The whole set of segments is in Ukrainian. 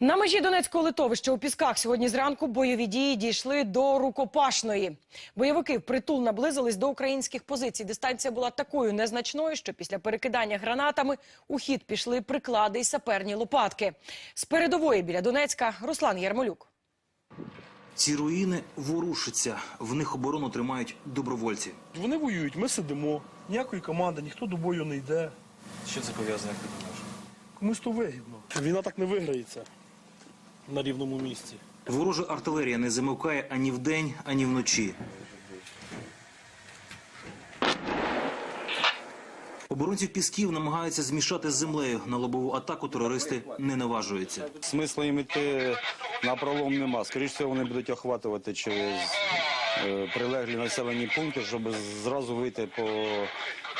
На межі Донецького литовища у Пісках сьогодні зранку бойові дії дійшли до рукопашної. Бойовики впритул наблизились до українських позицій. Дистанція була такою незначною, що після перекидання гранатами у хід пішли приклади і саперні лопатки. З передової біля Донецька Руслан Ярмолюк. Ці руїни ворушаться. В них оборону тримають добровольці. Вони воюють, ми сидимо, ніякої команди, ніхто до бою не йде. Що це пов'язано, як ти думаєш? Комусь то вигідно. Війна так не виграється на рівному місці. Ворожа артилерія не замовкає ані вдень, ані вночі. Оборонців Пісків намагаються змішати з землею. На лобову атаку терористи не наважуються. Смисла їм йти на пролом нема. Скоріше всього, вони будуть охватувати через е, прилеглі населені пункти, щоб зразу вийти по,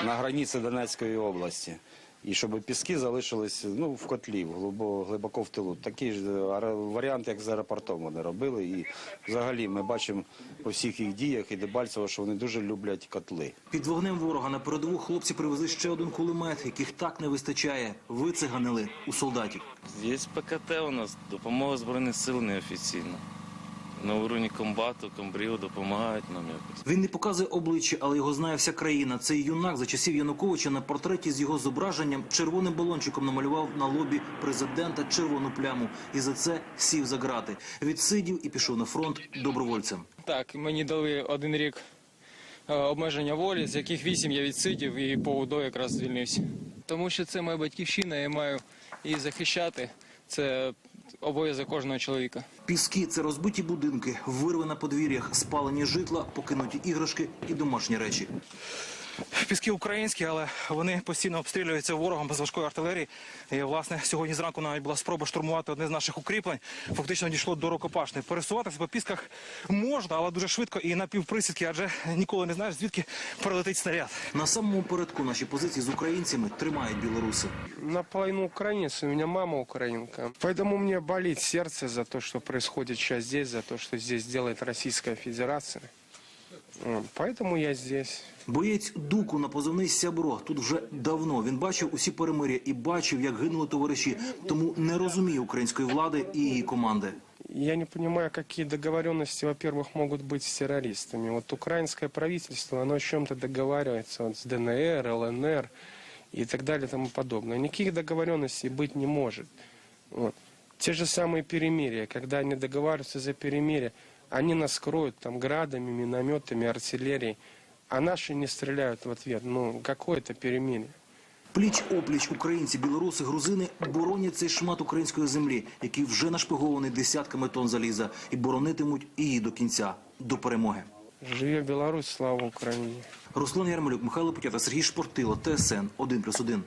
на границі Донецької області. І щоб піски залишились ну, в котлі, глибоко, глибоко в тилу. Такий ж е, варіант, як з аеропортом вони робили. І взагалі ми бачимо по всіх їх діях і Дебальцево, що вони дуже люблять котли. Під вогнем ворога на передову хлопці привезли ще один кулемет, яких так не вистачає. Вициганили у солдатів. Є ПКТ у нас, допомога Збройних сил неофіційна. На уровні комбату, комбрів допомагають нам якось. Він не показує обличчя, але його знає вся країна. Цей юнак за часів Януковича на портреті з його зображенням червоним балончиком намалював на лобі президента червону пляму. І за це сів за грати. Відсидів і пішов на фронт добровольцем. Так, мені дали один рік е, обмеження волі, з яких вісім я відсидів і по УДО якраз звільнився. Тому що це моя батьківщина, я маю її захищати. Це обов'язок кожного чоловіка. Піски це розбиті будинки, вирви на подвір'ях, спалені житла, покинуті іграшки і домашні речі. Піски українські, але вони постійно обстрілюються ворогом без важкої артилерії. І, власне, сьогодні зранку навіть була спроба штурмувати одне з наших укріплень. Фактично дійшло до рукопашної. Пересуватися по пісках можна, але дуже швидко і на півприсідки, адже ніколи не знаєш, звідки прилетить снаряд. На самому передку наші позиції з українцями тримають білоруси. наполовину украинец, у меня мама украинка. Поэтому мне болит сердце за то, что происходит сейчас здесь, за то, что здесь делает Российская Федерация. Вот, Поэтому я здесь. Боєць Дуку на позивний Сябро тут вже давно. Він бачив усі перемир'я і бачив, як гинули товариші. Тому не розуміє української влади і її команди. Я не понимаю, какие договоренности, во-первых, могут быть с террористами. Вот украинское правительство, оно о чем-то договаривается вот, с ДНР, ЛНР и так далее и тому подобное. Никаких договоренностей быть не может. Вот. Те же самые перемирия, когда они договариваются за перемирие, они нас кроют там градами, минометами, артиллерией, а наши не стреляют в ответ. Ну, какое это перемирие? Пліч опліч українці, білоруси, грузини боронять цей шмат української землі, який вже нашпигований десятками тонн заліза, і боронитимуть її до кінця, до перемоги. Живе Беларусь, слава Украине! Руслан Ярмолюк, Михайло Путята, Сергій Шпортило, ТСН 1+,1.